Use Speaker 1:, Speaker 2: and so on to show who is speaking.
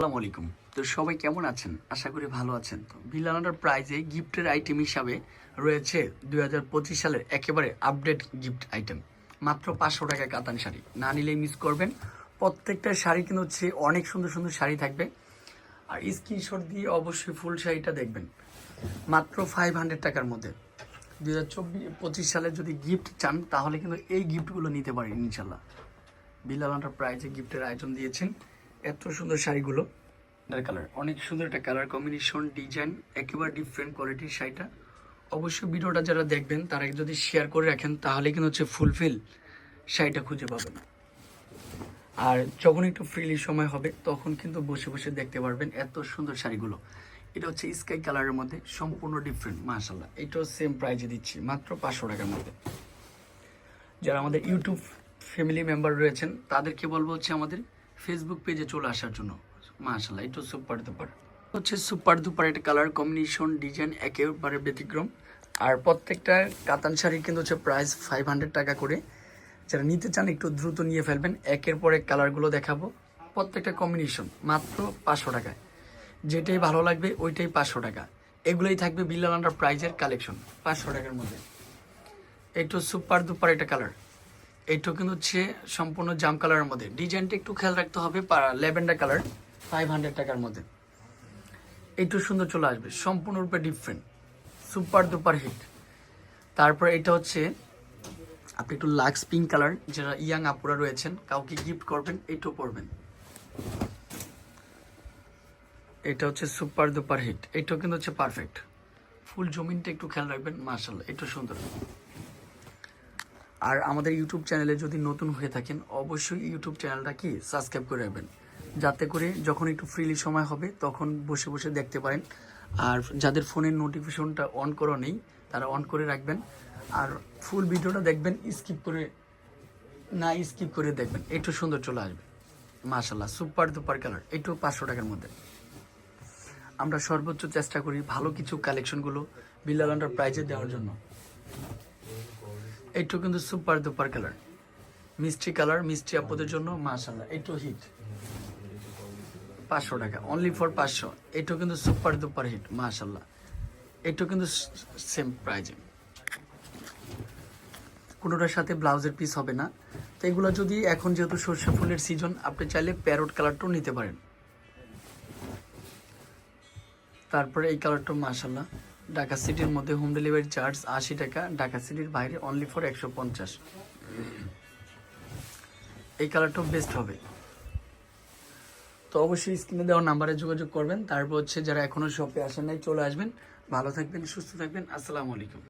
Speaker 1: আসসালামু আলাইকুম। তো সবাই কেমন আছেন? আশা করি ভালো আছেন। তো বিলানাটার প্রাইজে গিফটের আইটেম হিসাবে রয়েছে দু হাজার পঁচিশ সালের একেবারে আপডেট গিফট আইটেম মাত্র পাঁচশো টাকায় কাতান শাড়ি। না নিলেই মিস করবেন। প্রত্যেকটা শাড়ি কিন্তু হচ্ছে অনেক সুন্দর সুন্দর শাড়ি থাকবে। আর স্ক্রিনশট দিয়ে অবশ্যই ফুল শাড়িটা দেখবেন। মাত্র ফাইভ হান্ড্রেড টাকার মধ্যে। দুই হাজার চব্বিশ পঁচিশ সালে যদি গিফট চান, তাহলে কিন্তু এই গিফটগুলো নিতে পারেন ইনশাল্লাহ। বিলাল প্রাইজে গিফটের আয়োজন দিয়েছেন। এত সুন্দর শাড়িগুলো। কালার অনেক সুন্দর একটা কালার কম্বিনেশন ডিজাইন একেবারে ডিফারেন্ট কোয়ালিটির শাড়িটা। অবশ্যই ভিডিওটা যারা দেখবেন, তারা যদি শেয়ার করে রাখেন, তাহলে কিন্তু হচ্ছে ফুলফিল শাড়িটা খুঁজে পাবেন। আর যখন একটু ফ্রিলি সময় হবে, তখন কিন্তু বসে বসে দেখতে পারবেন এত সুন্দর শাড়িগুলো। এটা হচ্ছে স্কাই কালারের মধ্যে, সম্পূর্ণ ডিফারেন্ট মাশাল্লাহ এটাও সেম প্রাইজে দিচ্ছি, মাত্র পাঁচশো টাকার মধ্যে। যারা আমাদের ইউটিউব ফ্যামিলি মেম্বার রয়েছেন, তাদেরকে বলব হচ্ছে আমাদের ফেসবুক পেজে চলে আসার জন্য। মাশাল্লাহ এটা সুপার দুপার হচ্ছে সুপার দুপার একটা কালার কম্বিনেশন ডিজাইন একেবারে ব্যতিক্রম। আর প্রত্যেকটা কাতান শাড়ির কিন্তু হচ্ছে প্রাইস ফাইভ হান্ড্রেড টাকা করে। যারা নিতে চান একটু দ্রুত নিয়ে ফেলবেন। একের পর এক কালারগুলো দেখাবো। প্রত্যেকটা কম্বিনেশন মাত্র পাঁচশো টাকায়। যেটাই ভালো লাগবে ওইটাই পাঁচশো টাকা। এগুলোই থাকবে বিল্লাল আন্ডার প্রাইজের কালেকশন পাঁচশো টাকার মধ্যে। একটু সুপার দুপার একটা কালার এইটাও কিন্তু হচ্ছে সম্পূর্ণ জাম কালারের মধ্যে। ডিজাইনটা একটু খেয়াল রাখতে হবে ল্যাভেন্ডার কালার ফাইভ হান্ড্রেড টাকার মধ্যে। একটু সুন্দর চলে আসবে, সম্পূর্ণরূপে ডিফারেন্ট সুপার দুপার হিট তারপর এটা হচ্ছে, আপনি একটু লাক্স পিঙ্ক কালার যারা ইয়াং আপুরা রয়েছেন, কাউকে গিফট করবেন, এটাও পরবেন। এটা হচ্ছে সুপার দুপার হিট এটাও কিন্তু হচ্ছে পারফেক্ট ফুল জমিনটা একটু খেয়াল রাখবেন মার্শাল্লাহ একটু সুন্দর। আর আমাদের ইউটিউব চ্যানেলে যদি নতুন হয়ে থাকেন, অবশ্যই ইউটিউব চ্যানেলটা কি সাবস্ক্রাইব করে রাখবেন। যাতে করে যখন একটু ফ্রিলি সময় হবে, তখন বসে বসে দেখতে পারেন। আর যাদের ফোনের নোটিফিকেশনটা অন করা নেই, তারা অন করে রাখবেন। আর ফুল ভিডিওটা দেখবেন স্কিপ করে, না স্কিপ করে দেখবেন। একটু সুন্দর চলে আসবে। মাশাল্লাহ সুপার দুপার কালার একটু পাঁচশো টাকার মধ্যে। আমরা সর্বোচ্চ চেষ্টা করি ভালো কিছু কালেকশনগুলো বিল্লাল আন্ডার প্রাইজে দেওয়ার জন্য। এইটু কিন্তু সুপার দুপার কালার মিষ্টি কালার মিষ্টি আপদের জন্য মাশাল্লাহ এইটু হিট পাঁচশো টাকা অনলি ফর পাঁচশো। এইটু কিন্তু সুপার দুপার হিট মাশাল্লাহ এইটু কিন্তু সেম প্রাইজে কোনোটার সাথে ব্লাউজের পিস হবে না। তো এগুলো যদি এখন যেহেতু সর্ষে ফুলের সিজন আপনি চাইলে প্যারোট কালারটাও নিতে পারেন। তারপরে এই কালারটা মাশাল্লাহ ঢাকা সিটির মধ্যে হোম ডেলিভারি চার্জ আশি টাকা, ঢাকা সিটির বাইরে অনলি ফর একশো পঞ্চাশ। এই কালারটাও বেস্ট হবে। তো অবশ্যই স্ক্রিনে দেওয়া নাম্বারে যোগাযোগ করবেন। তারপর হচ্ছে যারা এখনও শপে আসেন নাই, চলে আসবেন। ভালো থাকবেন, সুস্থ থাকবেন। আসসালামু আলাইকুম।